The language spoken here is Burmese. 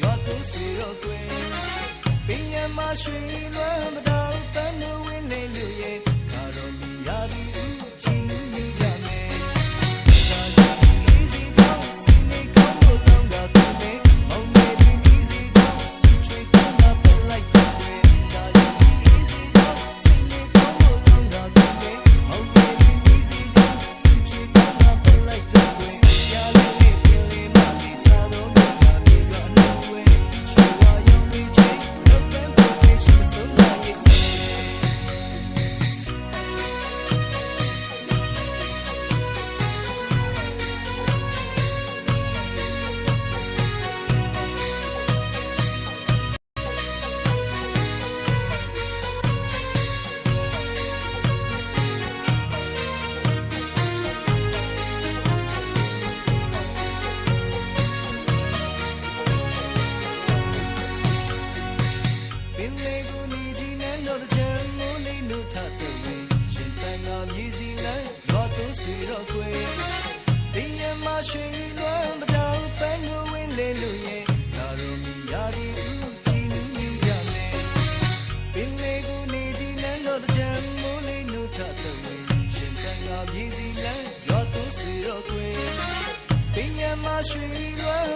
ရွာသူစီရောတွင်ပင်ရမရွှေလွမ်းမတော် စီတော့ကွယ်ဒီညမှာရွှေလွမ်းမတော်ပန်းကိုဝင်လေလို့ရဲ့ဒါရောမီရာဒီဦးကြည်နူးမြူကြမယ်ပင်လေးကိုနေကြည့်နန်းတော့တဲ့ချမ်းမိုးလေးနှုတ်ချတဲ့ဝင်ရှင်တန်ကပြည်စီလမ်းရောသူစီတော့ကွယ်ဒီညမှာရွှေလွမ်း